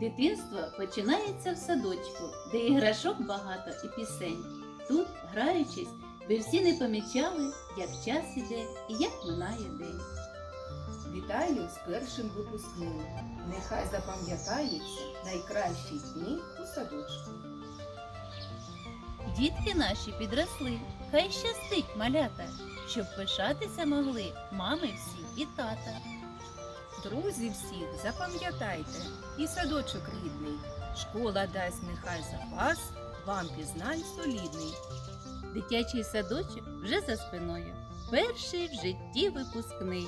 Дитинство починається в садочку, де іграшок багато і пісень. Тут, граючись, ви всі не помічали, як час іде і як минає день. Вітаю з першим випускним. Нехай запам'ятаються найкращі дні у садочку. Дітки наші підросли, хай щастить малята, щоб пишатися могли мами всі і тата. Друзі всіх, запам'ятайте, і садочок рідний, школа дасть нехай запас, вам пізнань солідний. Дитячий садочок вже за спиною. Перший в житті випускний.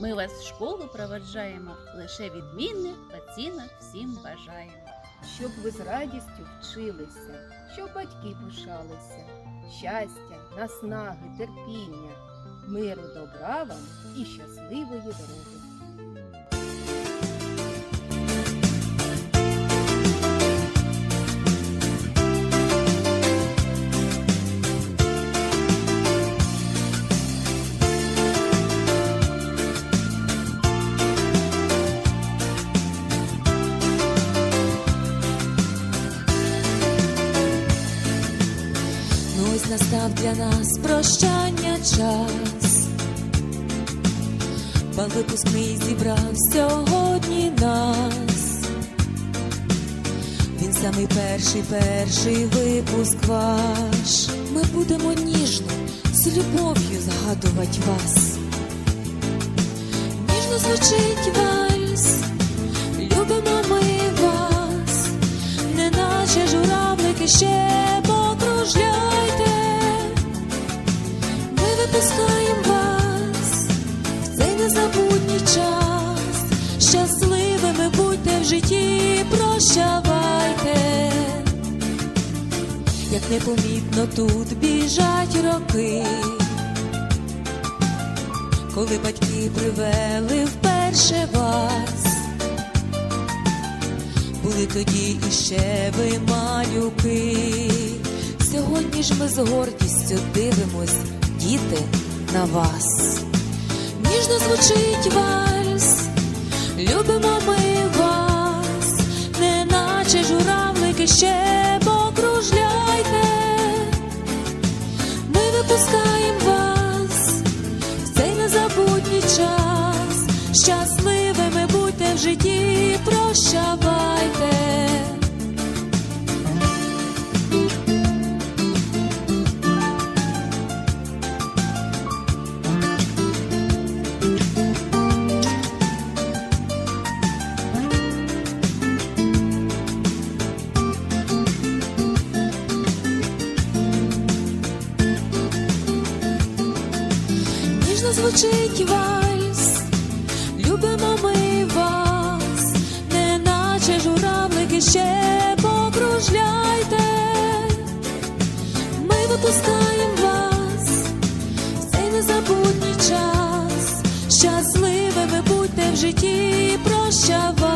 Ми вас в школу проваджаємо, лише відмінних оцінок всім бажаємо. Щоб ви з радістю вчилися, щоб батьки пишалися. Щастя, наснаги, терпіння, миру, добра вам і щасливої дороги. Для нас прощання час. Бал випускний зібрав сьогодні нас. Він самий перший, перший випуск ваш. Ми будемо ніжно, з любов'ю згадувати вас. Ніжно звучить вальс, любимо ми вас, неначе журавлики ще незабутній час. Щасливими будьте в житті, прощавайте, як непомітно тут біжать роки, коли батьки привели вперше вас були тоді іще ви малюки. Сьогодні ж ми з гордістю дивимось, діти, на вас. Ніжно звучить вальс, любимо ми вас, неначе журавлики ще покружляйте. Ми випускаємо вас в цей незабутній час. Щасливими будьте в житті, прощавайте. Звучить вальс, любимо ми вас, неначе журавлики ще покружляйте. Ми випускаємо вас в цей незабутній час. Щасливими будьте в житті, прощавайте.